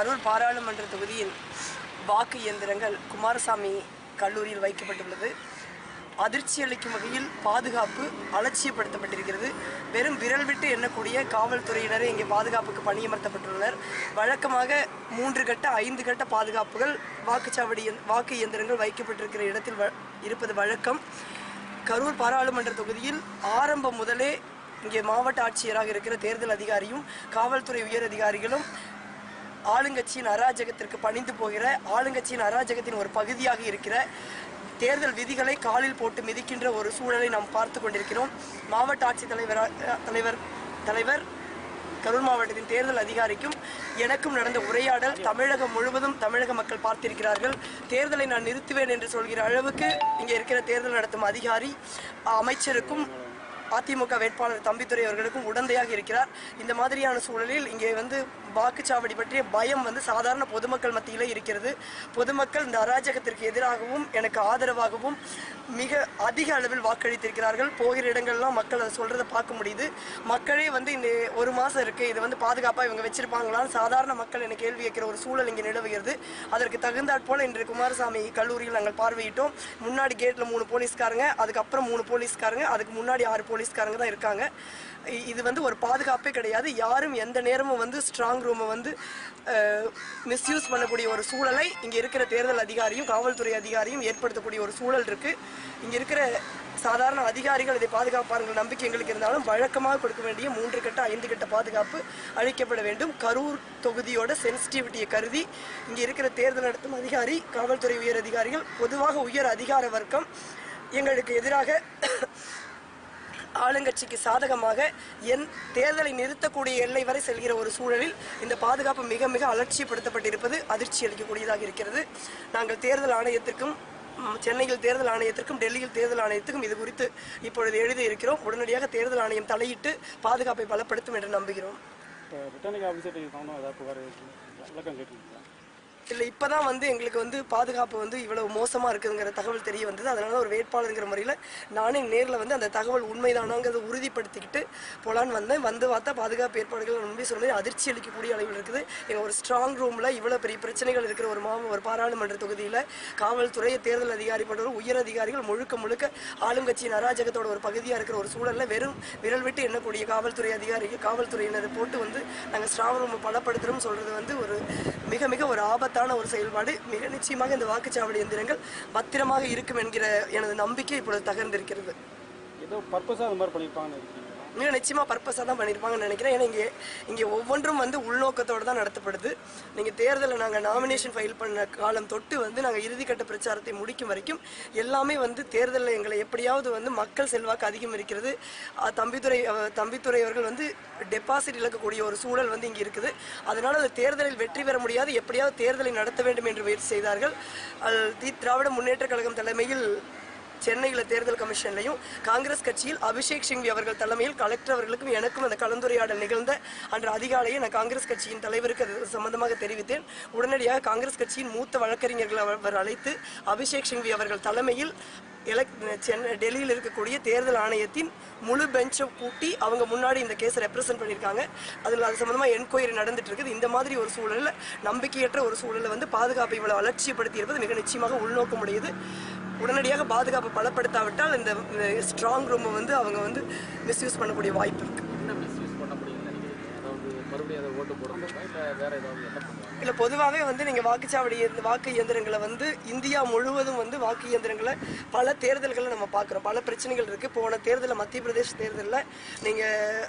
கரூர் பாராளுமன்ற தொகுதியின் வாக்கு இயந்திரங்கள் குமாரசாமி கல்லூரியில் வைக்கப்பட்டுள்ளது. அதிர்ச்சி அளிக்கும் வகையில் பாதுகாப்பு அலட்சியப்படுத்தப்பட்டிருக்கிறது. வெறும் விரல் விட்டு எண்ணக்கூடிய காவல்துறையினரே இங்கே பாதுகாப்புக்கு பணியமர்த்தப்பட்டுள்ளனர். வழக்கமாக மூன்று கட்ட ஐந்து கட்ட பாதுகாப்புகள் வாக்குச்சாவடி வாக்கு இயந்திரங்கள் வைக்கப்பட்டிருக்கிற இடத்தில் வ- இருப்பது வழக்கம். கரூர் பாராளுமன்ற தொகுதியில் ஆரம்பம் முதலே இங்கே மாவட்ட ஆட்சியராக இருக்கிற தேர்தல் அதிகாரியும் காவல்துறை உயர் அதிகாரிகளும் ஆளுங்கட்சியின் அராஜகத்திற்கு பணிந்து போகிற ஆளுங்கட்சியின் அராஜகத்தின் ஒரு பகுதியாக இருக்கிற தேர்தல் விதிகளை காலில் போட்டு மிதிக்கின்ற ஒரு சூழலை நாம் பார்த்து கொண்டிருக்கிறோம். மாவட்ட ஆட்சித்தலைவர் தலைவர் தலைவர் கரூர் மாவட்டத்தின் தேர்தல் அதிகாரிக்கும் எனக்கும் நடந்த உரையாடல் தமிழகம் முழுவதும் தமிழக மக்கள் பார்த்திருக்கிறார்கள். தேர்தலை நான் நிறுத்துவேன் என்று சொல்கிற அளவுக்கு இங்கே இருக்கிற தேர்தல் நடத்தும் அதிகாரி அமைச்சருக்கும் அதிமுக வேட்பாளர் தம்பித்துறை அவர்களுக்கும் உடந்தையாக இருக்கிறார். இந்த மாதிரியான சூழலில் இங்கே வந்து வாக்குச்சாவடி பற்றிய பயம் வந்து சாதாரண பொதுமக்கள் மத்தியிலே இருக்கிறது. பொதுமக்கள் இந்த அராஜகத்திற்கு எதிராகவும் எனக்கு ஆதரவாகவும் மிக அதிக அளவில் வாக்களித்திருக்கிறார்கள். போகிற இடங்கள்லாம் மக்கள் அதை சொல்றதை பார்க்க முடியுது. மக்களே வந்து இந்த ஒரு மாசம் இருக்கு. இது வந்து பாதுகாப்பா இவங்க வச்சிருப்பாங்களான்னு சாதாரண மக்கள் என கேள்வி கேட்கிற ஒரு சூழல் இங்கே நிலவுகிறது. அதற்கு தகுந்தாற் போல இன்று குமாரசாமி கல்லூரியில் நாங்கள் பார்வையிட்டோம். முன்னாடி கேட்ல மூணு போலீஸ்காரங்க அதுக்கப்புறம் மூணு போலீஸ்காரங்க அதுக்கு முன்னாடி ஆறு போலீஸ்காரங்க தான் இருக்காங்க. இ- இது வந்து ஒரு பாதுகாப்பே கிடையாது. யாரும் எந்த நேரமும் வந்து ஸ்ட்ராங் ரூமை வந்து மிஸ்யூஸ் பண்ணக்கூடிய ஒரு சூழலை இங்கே இருக்கிற தேர்தல் அதிகாரியும் காவல்துறை அதிகாரியும் ஏற்படுத்தக்கூடிய ஒரு சூழல் இருக்குது இங்கே இருக்கிற சாதாரண அதிகாரிகள் இதை பாதுகாப்பார்கள் நம்பிக்கை எங்களுக்கு இருந்தாலும் வழக்கமாக கொடுக்க வேண்டிய மூன்று கட்ட ஐந்து கட்ட பாதுகாப்பு அளிக்கப்பட வேண்டும். கரூர் தொகுதியோட சென்சிட்டிவிட்டியை கருதி இங்கே இருக்கிற தேர்தல் நடத்தும் அதிகாரி காவல்துறை உயர் அதிகாரிகள் பொதுவாக உயர் அதிகார வர்க்கம் எங்களுக்கு எதிராக ஆளுங்கட்சிக்கு சாதகமாக என் தேர்தலை நிறுத்தக்கூடிய எல்லை வரை செல்கிற ஒரு சூழலில் இந்த பாதுகாப்பு மிக மிக அலட்சியப்படுத்தப்பட்டிருப்பது அதிர்ச்சி அளிக்கக்கூடியதாக இருக்கிறது. நாங்கள் தேர்தல் ஆணையத்திற்கும் சென்னையில் தேர்தல் ஆணையத்திற்கும் டெல்லியில் தேர்தல் ஆணையத்துக்கும் இது குறித்து இப்பொழுது எழுதியிருக்கிறோம் உடனடியாக தேர்தல் ஆணையம் தலையிட்டு பாதுகாப்பை பலப்படுத்தும் என்று நம்புகிறோம். இல்லை இப்போ தான் வந்து எங்களுக்கு வந்து பாதுகாப்பு வந்து இவ்வளவு மோசமாக இருக்குதுங்கிற தகவல் தெரிய வந்தது. அதனால ஒரு வேட்பாளருங்கிற முறையில் நானே நேரில் வந்து அந்த தகவல் உண்மைதானாங்கிறத உறுதிப்படுத்திக்கிட்டு போலான்னு வந்தேன். வந்து பார்த்தா பாதுகாப்பு ஏற்பாடுகள் முன்பே சொன்ன அதிர்ச்சி அளிக்கக்கூடிய அளவில் இருக்குது. எங்கள் ஒரு ஸ்ட்ராங் ரூமில் இவ்வளோ பெரிய பிரச்சனைகள் இருக்கிற ஒரு மாவ ஒரு பாராளுமன்ற தொகுதியில் காவல்துறை தேர்தல் அதிகாரி போன்ற உயர் அதிகாரிகள் முழுக்க முழுக்க ஆளுங்கட்சியின் அராஜகத்தோட ஒரு பகுதியாக இருக்கிற ஒரு சூழலில் வெறும் விரல் விட்டு எண்ணக்கூடிய காவல்துறை அதிகாரிகள் காவல்துறையினரை போட்டு வந்து நாங்கள் ஸ்ட்ராங் ரூம் பலப்படுத்துகிறோம் சொல்கிறது வந்து ஒரு மிக மிக ஒரு ஆபத்தான ஒரு செயல்பாடு. மிக நிச்சயமாக இந்த வாக்குச்சாவடி எந்திரங்கள் பத்திரமாக இருக்கும் என்கிற எனது நம்பிக்கை இப்பொழுது தகர்ந்திருக்கிறது. ஏதோ பர்பஸாக அந்த மாதிரி பண்ணியிருப்பாங்கன்னு இன்னும் நிச்சயமாக பர்பஸாக தான் பண்ணியிருப்பாங்கன்னு நினைக்கிறேன். ஏன்னா இங்கே இங்கே ஒவ்வொன்றும் வந்து உள்நோக்கத்தோடு தான் நடத்தப்படுது. நீங்கள் தேர்தலில் நாங்கள் நாமினேஷன் ஃபைல் பண்ண காலம் தொட்டு வந்து நாங்கள் இறுதிக்கட்ட பிரச்சாரத்தை முடிக்கும் வரைக்கும் எல்லாமே வந்து தேர்தலில் எங்களை எப்படியாவது வந்து மக்கள் செல்வாக்கு அதிகம் இருக்கிறது. தம்பித்துறை தம்பித்துறை அவர்கள் வந்து டெபாசிட் இழக்கக்கூடிய ஒரு சூழல் வந்து இங்கே இருக்குது. அதனால் அந்த தேர்தலில் வெற்றி பெற முடியாது. எப்படியாவது தேர்தலை நடத்த வேண்டும் என்று முயற்சி செய்தார்கள். தி திராவிட முன்னேற்ற கழகம் தலைமையில் சென்னையில் தேர்தல் கமிஷன்லையும் காங்கிரஸ் கட்சியில் அபிஷேக் சிங்வி அவர்கள் தலைமையில் கலெக்டர் அவர்களுக்கும் எனக்கும் அந்த கலந்துரையாடல் நிகழ்ந்த அன்று அதிகாலையே நான் காங்கிரஸ் கட்சியின் தலைவருக்கு அது சம்பந்தமாக தெரிவித்தேன். உடனடியாக காங்கிரஸ் கட்சியின் மூத்த வழக்கறிஞர்கள் அவர் அழைத்து அபிஷேக் சிங்வி அவர்கள் தலைமையில் எலக் சென்னை டெல்லியில் இருக்கக்கூடிய தேர்தல் ஆணையத்தின் முழு பெஞ்சை கூட்டி அவங்க முன்னாடி இந்த கேஸை ரெப்ரசென்ட் பண்ணியிருக்காங்க. அதில் அது சம்மந்தமாக என்கொயரி நடந்துட்டு இருக்குது இந்த மாதிரி ஒரு சூழலில் நம்பிக்கையற்ற ஒரு சூழலில் வந்து பாதுகாப்பை இவ்வளோ அலட்சியப்படுத்தி இருப்பது மிக நிச்சயமாக உள்நோக்கமுடையது. உடனடியாக பாதுகாப்பு பலப்படுத்தாவிட்டால் இந்த ஸ்ட்ராங் ரூமை வந்து அவங்க வந்து மிஸ்யூஸ் பண்ணக்கூடிய வாய்ப்பு இருக்கு. என்ன மிஸ்யூஸ் பண்ண முடியும்னு நினைக்கிறீங்க? அதாவது மறுபடியும் அதை ஓட்டு போட முடியுமா இல்லை பொதுவாகவே வந்து நீங்கள் வாக்குச்சாவடி வாக்கு இயந்திரங்களை வந்து இந்தியா முழுவதும் வந்து வாக்கு இயந்திரங்களை பல தேர்தல்களை நம்ம பார்க்குறோம் பல பிரச்சனைகள் இருக்குது போன தேர்தலில் மத்திய பிரதேஷ் தேர்தலில் நீங்கள்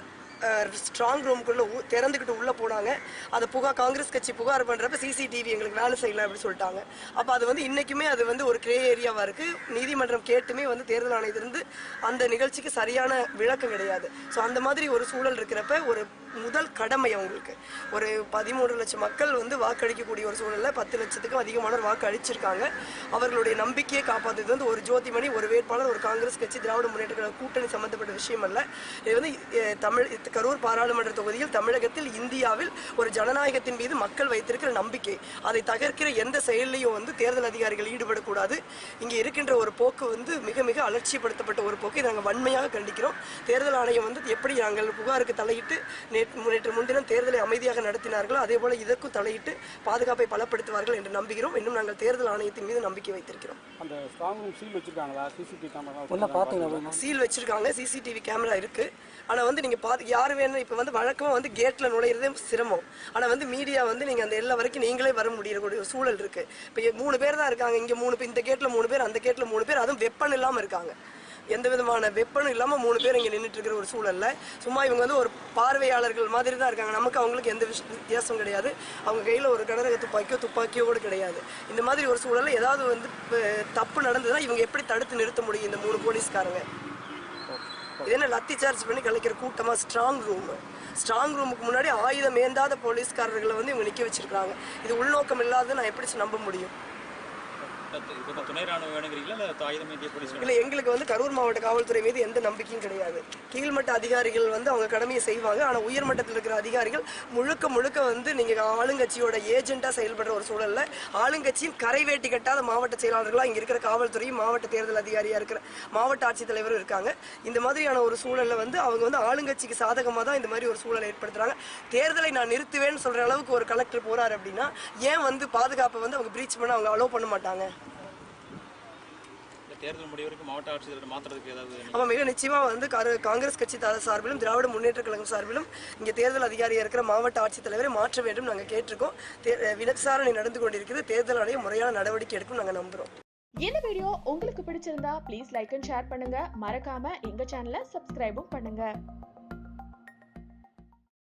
ஸ்ட்ராங் ரூமுக்குள்ளே திறந்துக்கிட்டு உள்ளே போனாங்க. அதை புகார் காங்கிரஸ் கட்சி புகார் பண்ணுறப்ப சிசிடிவி எங்களுக்கு வேலை செய்யல அப்படின்னு சொல்லிட்டாங்க. அப்போ அது வந்து இன்றைக்குமே அது வந்து ஒரு கிரே ஏரியாவாக இருக்குது நீதிமன்றம் கேட்டுமே வந்து தேர்தல் ஆணையத்திலிருந்து அந்த நிகழ்ச்சிக்கு சரியான விளக்கம் கிடையாது. ஸோ அந்த மாதிரி ஒரு சூழல் இருக்கிறப்ப ஒரு முதல் கடமை அவங்களுக்கு ஒரு பதிமூணு லட்சம் மக்கள் வந்து வாக்களிக்கக்கூடிய ஒரு சூழலில் பத்து லட்சத்துக்கும் அதிகமானவர் வாக்கு அளிச்சிருக்காங்க அவர்களுடைய நம்பிக்கையை காப்பாற்றுறது வந்து ஒரு ஜோதிமணி ஒரு வேட்பாளர் ஒரு காங்கிரஸ் கட்சி திராவிட முன்னேற்ற கழக கூட்டணி சம்பந்தப்பட்ட விஷயம் அல்ல. இது வந்து தமிழ் கரூர் பாராளுமன்ற தொகுதியில் தமிழகத்தில் இந்தியாவில் ஒரு ஜனநாயகத்தின் மீது மக்கள் வைத்திருக்கிற நம்பிக்கை. அதை தகர்க்கிற எந்த செயல்லையும் வந்து தேர்தல் அதிகாரிகள் ஈடுபடக்கூடாது. இங்கே இருக்கின்ற ஒரு போக்கு வந்து மிக மிக அலட்சியப்படுத்தப்பட்ட ஒரு போக்கை. நாங்கள் வன்மையாக கண்டிக்கிறோம். தேர்தல் ஆணையம் வந்து எப்படி நாங்கள் புகாருக்கு தலையிட்டு நேற்று நேற்று முன்தினம் தேர்தலை அமைதியாக நடத்தினார்களோ? அதே போல இதற்கும் தலையிட்டு பாதுகாப்பை பலப்படுத்துவார்கள் என்று நம்புகிறோம். இன்னும் நாங்கள் தேர்தல் ஆணையத்தின் மீது நம்பிக்கை வைத்திருக்கிறோம். அந்த ஸ்ட்ராங் ரூம் சீல் வச்சிருக்காங்களா? சிசிடிவி கேமரா உள்ள பார்த்தீங்களா சீல் வச்சிருக்காங்க. சிசிடிவி கேமரா இருக்கு. ஆனா வந்து நீங்க பாத்து யார் வேணும் இப்ப வந்து வழக்கமா வந்து கேட்ல நுழையிறதே சிரமம். ஆனா வந்து மீடியா வந்து நீங்க அந்த எல்லை வரைக்கும் நீங்களே வர முடியக்கூடிய சூழல் இருக்கு. இப்ப மூணு பேர் தான் இருக்காங்க. இங்க மூணு பேர் இந்த கேட்ல மூணு பேர் அந்த கேட்ல மூணு பேர். அதுவும் வெப்பன் இல்லாம இருக்காங்க. எந்த விதமான வெப்பனும் இல்லாம மூணு பேர் இங்க நின்றுட்டு இருக்கிற ஒரு சூழல்ல. சும்மா இவங்க வந்து ஒரு பார்வையாளர்கள் மாதிரி தான் இருக்காங்க. நமக்கு அவங்களுக்கு எந்த வித்தியாசம் கிடையாது. அவங்க கையில ஒரு கடரக துப்பாக்கியோ துப்பாக்கியோ கூட கிடையாது. இந்த மாதிரி ஒரு சூழல்ல ஏதாவது வந்து தப்பு நடந்ததுன்னா இவங்க எப்படி தடுத்து நிறுத்த முடியும் இந்த மூணு போலீஸ்காரங்க? இது என்ன லத்தி சார்ஜ் பண்ணி கலைக்கிற கூட்டமா? Strong room. ஸ்ட்ராங் ரூமுக்கு முன்னாடி ஆயுதம் ஏந்தாத போலீஸ்காரர்களை வந்து இவங்க நிக்க வச்சிருக்காங்க இது உள்நோக்கம் இல்லாத நான் எப்படி நம்ப முடியும்? துணை ராணுவம் வேணுங்கிறீங்களா? இல்லை ஆயுதம் இந்திய போலீஸ் வேணும் இல்ல எங்களுக்கு வந்து கரூர் மாவட்ட காவல்துறை மீது எந்த நம்பிக்கையும் கிடையாது. கீழ்மட்ட அதிகாரிகள் வந்து அவங்க கடமையை செய்வாங்க. ஆனா உயர்மட்டத்தில் இருக்கிற அதிகாரிகள் முழுக்க முழுக்க வந்து நீங்க ஆளுங்கட்சியோட ஏஜென்ட்டா செயல்படுற ஒரு சூழல்ல ஆளுங்கட்சியின் கரை வேட்டி கட்டாத மாவட்ட செயலாளர்களா இங்க இருக்கிற காவல்துறையும் மாவட்ட தேர்தல் அதிகாரியா இருக்கிற மாவட்ட ஆட்சித்தலைவரும் இருக்காங்க. இந்த மாதிரியான ஒரு சூழல்ல வந்து அவங்க வந்து ஆளுங்கட்சிக்கு சாதகமா தான் இந்த மாதிரி ஒரு சூழலை ஏற்படுத்துறாங்க. தேர்தலை நான் நிறுத்துவேன்னு சொல்ற அளவுக்கு ஒரு கலெக்டர் போறாரு அப்படின்னா ஏன் வந்து பாதுகாப்பை வந்து அவங்க பிரீச் பண்ண அவங்க அலோவ் பண்ண மாட்டாங்க? தேர்தல் முடிவு வரைக்கும் மாவட்ட ஆட்சியர் மாற்றுறதுக்கு ஏதாவது ஆமா மிக நிச்சயமா வந்து கார- காங்கிரஸ் கட்சி சார்பிலும் திராவிட முன்னேற்ற கழகம் சார்பிலும் இங்க தேர்தல் அதிகாரியா இருக்கிற மாவட்ட ஆட்சித்தலைவரை மாற்ற வேண்டும் நாங்க கேட்டிருக்கோம். தே- விசாரணை நடந்து கொண்டிருக்கிறது. தேர்தல் ஆணையம் முறையான நடவடிக்கை எடுக்கும் நாங்க நம்புறோம். இந்த வீடியோ உங்களுக்கு பிடிச்சிருந்தா ப்ளீஸ் லைக் அண்ட் ஷேர் பண்ணுங்க. மறக்காம எங்க சேனலை சப்ஸ்கிரைபும் பண்ணுங்க.